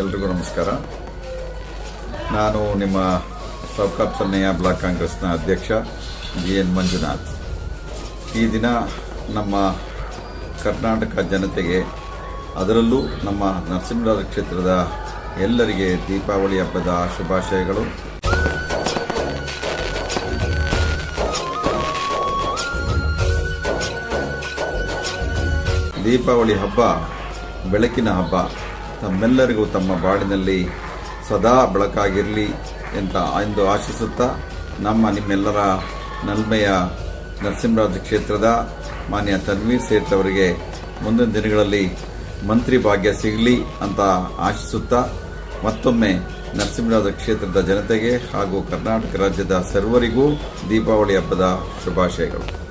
ಎಲ್ರಿಗೂ ನಮಸ್ಕಾರ. ನಾನು ನಿಮ್ಮ ಸೌಕಾ ಸನ್ನೆಯ ಬ್ಲಾಕ್ ಕಾಂಗ್ರೆಸ್ನ ಅಧ್ಯಕ್ಷ ಜಿ ಎನ್ ಮಂಜುನಾಥ್. ಈ ದಿನ ನಮ್ಮ ಕರ್ನಾಟಕ ಜನತೆಗೆ ಅದರಲ್ಲೂ ನಮ್ಮ ನರಸಿಂಹರಾಜ ಕ್ಷೇತ್ರದ ಎಲ್ಲರಿಗೆ ದೀಪಾವಳಿ ಹಬ್ಬದ ಶುಭಾಶಯಗಳು. ದೀಪಾವಳಿ ಹಬ್ಬ, ಬೆಳಕಿನ ಹಬ್ಬ ತಮ್ಮೆಲ್ಲರಿಗೂ ತಮ್ಮ ಬಾಡಿನಲ್ಲಿ ಸದಾ ಬೆಳಕಾಗಿರಲಿ ಅಂತ ಎಂದು ಆಶಿಸುತ್ತಾ ನಮ್ಮ ನಿಮ್ಮೆಲ್ಲರ ನಲ್ಮೆಯ ನರಸಿಂಹರಾಜ ಕ್ಷೇತ್ರದ ಮಾನ್ಯ ತನ್ವೀರ್ ಸೇಠ್ ಅವರಿಗೆ ಮುಂದಿನ ದಿನಗಳಲ್ಲಿ ಮಂತ್ರಿ ಭಾಗ್ಯ ಸಿಗಲಿ ಅಂತ ಆಶಿಸುತ್ತಾ ಮತ್ತೊಮ್ಮೆ ನರಸಿಂಹರಾಜ ಕ್ಷೇತ್ರದ ಜನತೆಗೆ ಹಾಗೂ ಕರ್ನಾಟಕ ರಾಜ್ಯದ ಸರ್ವರಿಗೂ ದೀಪಾವಳಿ ಹಬ್ಬದ ಶುಭಾಶಯಗಳು.